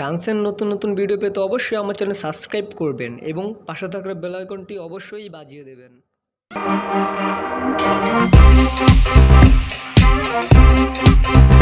ডান্সের নতুন নতুন ভিডিও পেতে অবশ্যই আমার চ্যানেল সাবস্ক্রাইব করবেন এবং পাশে থাকা বেল আইকনটি অবশ্যই বাজিয়ে দেবেন। হ্যালো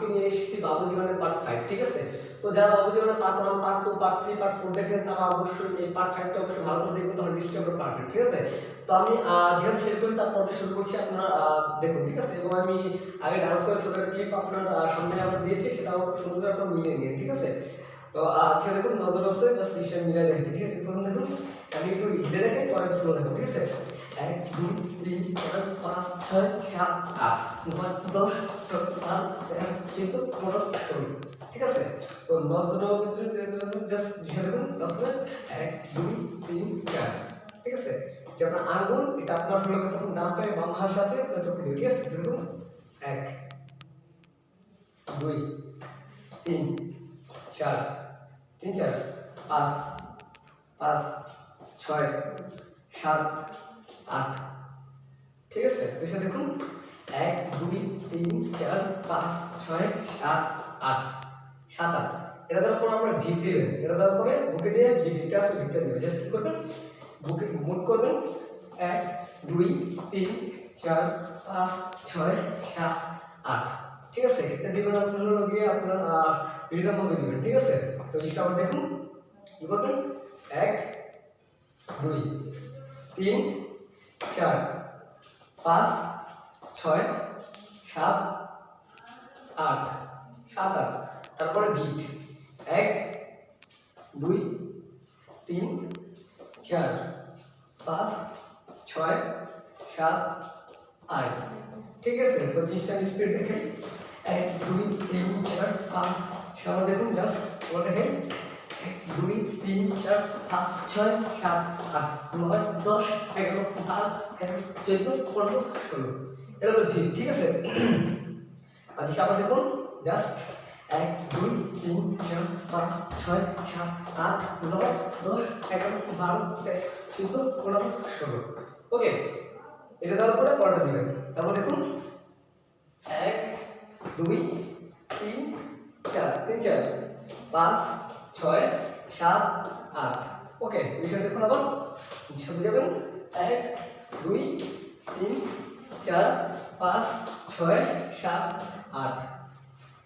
আজকে নিয়ে এসেছি বাবু জীবনের পার্ট ফাইভ ঠিক আছে? তো যারা বাবু জীবনের part one part two part three part four দেখেন, তারা অবশ্যই এই পার্ট ফাইভটা অবশ্যই ভালো করে দেখবেন, তাহলে নিশ্চয়ই আপনারা পারবেন ঠিক আছে? তো আমি যেহেতু শেষ করছি তারপর শুরু করছি, আপনারা দেখুন, ঠিক আছে? এবং আমি আগে ডান্স করে ছোট একটা ক্লিপ আপনার সামনে আমরা দিয়েছি, সেটাও সুন্দর আপনারা মিলিয়ে নিন, ঠিক আছে? তো খেয়ে দেখুন, নজর আসছে জাস্ট মিলিয়ে দেখছি, ঠিক আছে? প্রথম দেখুন, আমি একটু হিডে রেখে পরে স্লো দেখুন, ঠিক আছে? এক, দুই, তিন, চার, পাঁচ, ছয়, সাত, আট। নয় দশ বারো, তেরো, চোদ্দ, পনেরো, ষোলো। ঠিক আছে? তো নজর জাস্ট হিসেবে দেখুন দশ মিনিট এক, দুই, তিন, চার। ঠিক আছে? যে আপনার আঙ্গুল, এটা আপনার হলো প্রথম ডান পায়ে বাম হাত সাথে আপনার চোখে দিয়ে ঠিক আছে? দেখুন এক, দুই, তিন, চার তিন, চার, পাঁচ পাঁচ, ছয়, সাত আট। ঠিক আছে? তো সেটা দেখুন, এক, দুই, তিন, চার, পাঁচ, ছয়, সাত, আট। সাত, আট। এটা দেওয়ার পর আপনারা ভিত দিবেন। এটা দেওয়ার পরে বুকে দিয়ে যে ভিতটা আছে ভিতটা দেবেন। জাস্ট কি করবেন? বুকে মুট করবেন। এক, দুই, তিন, চার, পাঁচ, ছয়, সাত, আট। ঠিক আছে? এটা দিবেন আপনার হলো গিয়ে আপনার রিদম হবে দিবেন। ঠিক আছে? তো জিনিসটা আবার দেখুন। কি করবেন? এক, দুই, তিন চার, পাঁচ, ছয়, সাত, আট সাত আট। তারপরে বিট। এক, দুই, তিন, চার, পাঁচ, ছয়, সাত, আট। ঠিক আছে, তো জিনিসটা আমি স্পিড দেখাই। এক, দুই, তিন, চার, পাঁচ। সবার দেখুন জাস্ট ওটা দেখাই। দুই তিন চার পাঁচ ছয় সাত আট নয় দশ এগারো বারো তেরো চোদ্দ পনেরো ষোলো এটা হলো ভিড় ঠিক আছে যেটা আবার দেখুন জাস্ট এক দুই তিন চার পাঁচ ছয় সাত আট নয় দশ এগারো বারো তেরো চোদ্দ পনেরো ষোলো ওকে এটা দেওয়ার পরে পরটা দিবেন তারপর দেখুন এক, দুই, তিন, চার তিন, চার, পাঁচ ছয়, সাত, আট। ওকে বিষয় দেখুন আবার। সাথে যাবেন এক, দুই, তিন, চার, পাঁচ, ছয়, সাত, আট।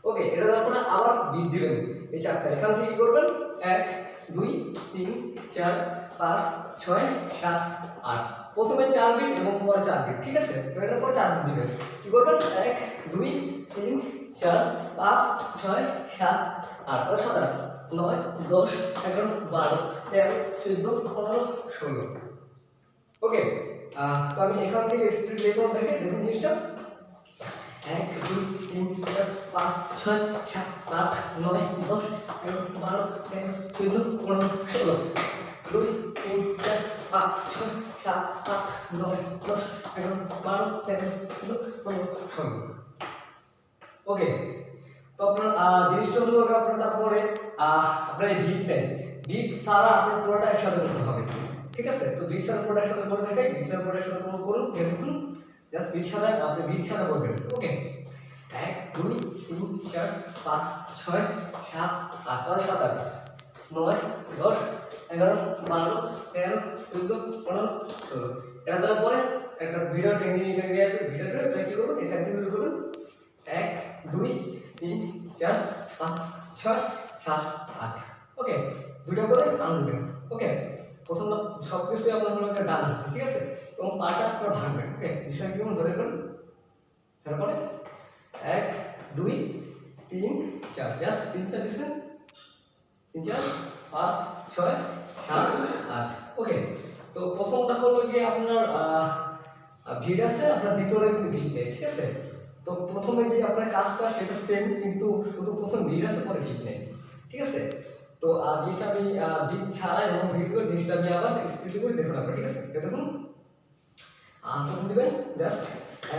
ওকে, এটা দেওয়ার পরে আবার বিট দিবেন। এই চারটা। এখান থেকে কি করবেন? এক, দুই, তিন, চার, পাঁচ, ছয়, সাত, আট। প্রথমে চার বিট এবং পরে চার বিট, ঠিক আছে? এটার পরে চার বিট দিবেন। কি করবেন? এক, দুই, তিন, চার, পাঁচ, ছয়, সাত, আট। সাত, আট। নয়, দশ, এগারো, বারো, তেরো, চোদ্দ, পনেরো, ষোলো। ওকে তো আমি এখান থেকে স্পিড লেভেল দেখে দেখুন জিনিসটা। এক, দুই, তিন, চার, পাঁচ, ছয়, সাত, আট, নয়, দশ, এগারো, বারো, তেরো, চোদ্দ, পনেরো, ষোলো। দুই, তিন, চার, পাঁচ, ছয়, সাত, আট, নয়, দশ, এগারো, বারো, তেরো, চোদ্দ, পনেরো, ষোলো। ওকে তো আপনার জিনিসটা হলো আপনার তারপরে আপনার এই ভিট নেন ভিট সারা আপনার পুরোটা একসাথে করতে হবে। ঠিক আছে? তো ভিট সারা পুরোটা একসাথে করে দেখাই ভিট সারা পুরোটা একসাথে করে করুন এটা দেখুন জাস্ট ভিট সারা আপনি ভিট সারা করবেন। ওকে এক, দুই, তিন, চার, পাঁচ, ছয়, সাত, আট পাঁচ সাত, আট, নয়, দশ, এগারো, বারো, তেরো, চোদ্দ, পনেরো, ষোলো। এটা দেওয়ার পরে একটা ভিডিও টেনে নিয়ে গিয়ে ভিডিওটা প্র্যাকটিস করুন, এই সাইড থেকে শুরু করুন এক দুই তিন চার পাঁচ ছয় সাত আট। ওকে দুটো করে টান দেবেন। ওকে প্রথম সব কিছুই আপনার হলো হাতে, ঠিক আছে? এবং পাটা আপনার ভাঙবেন ওকে? বিষয় কীরকম ধরে ফেলুন তারপরে এক দুই তিন চার। জাস্ট তিন চার দিচ্ছেন? তিন চার পাঁচ ছয় সাত আট। ওকে তো প্রথমটা হলো গিয়ে আপনার ভিড আছে আপনার দ্বিতীয়টা কিন্তু ভিড ঠিক আছে? তো প্রথমে যে আপনার কাজটা সেটা সেম কিন্তু শুধু প্রথম ভিড আছে পরে ভিড নেই ঠিক আছে? তো জিনিসটা আমি ভিড ছাড়া এবং ভিড করে জিনিসটা আমি আবার স্পিড করে দেখুন আপনার, ঠিক আছে? দেখুন। প্রথম দেবেন জাস্ট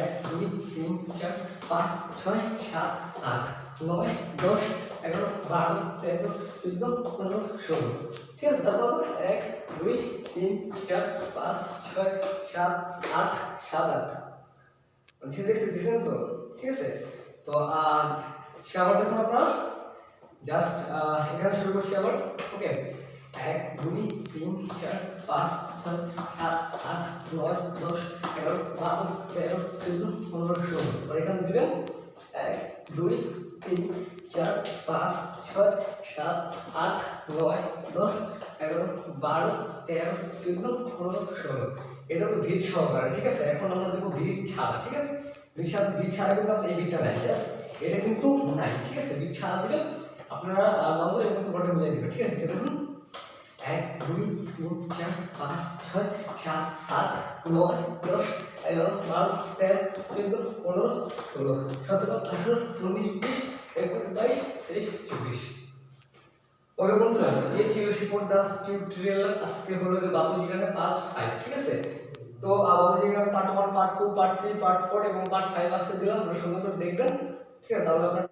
এক, দুই, তিন, চার, পাঁচ, ছয়, সাত, আট, নয়, দশ, এগারো, বারো, তেরো, চোদ্দ, পনেরো, ষোলো। ঠিক আছে? তারপর এক, দুই, তিন, চার, পাঁচ, ছয়, সাত, আট সাত, আট। দেখছে দিচ্ছেন তো? ঠিক আছে? তো সে আবার দেখুন আপনারা। জাস্ট এখানে শুরু করছি আবার। ওকে এক, দুই, তিন, চার, পাঁচ সাত, আট, নয়, দশ, এগারো, বারো, তেরো, চোদ্দ, পনেরো এখানে দিবেন। এক, দুই, তিন, চার, পাঁচ, ছয়, সাত, আট, নয়, দশ বারো, তেরো, চোদ্দ, পনেরো, ষোলো। এটা হলো ভিড় সহকারে ঠিক আছে? এখন আমরা দেখব ভিড় ছাড়া, ঠিক আছে? ভিড় ছাড়া ভিড় ছাড়া কিন্তু আপনার এই ভিড়টা নাই জাস্ট এটা কিন্তু নাই, ঠিক আছে? ভিড় ছাড়া দিলে আপনারা নজর এবং তোমাকে বুঝিয়ে দেবে ঠিক আছে? দেখুন। এক, দুই, তিন, চার, পাঁচ, ছয়, সাত, আট, নয়, দশ, এগারো, বারো, তেরো, চোদ্দ, পনেরো, ষোলো, সতেরো, আঠারো, উনিশ, বিশ একুশ বাইশ, তেইশ, চব্বিশ। ওকে বন্ধুরা এই ছিল শিপন দাস টিউটোরিয়াল আজকে হলো যে বাবুজি গানে পার্ট ফাইভ ঠিক আছে? তো আহ, বাবুজি গানে part one part two part three part four এবং পার্ট ফাইভ আজকে দিলাম সুন্দর করে দেখবেন। ঠিক আছে তাহলে আপনার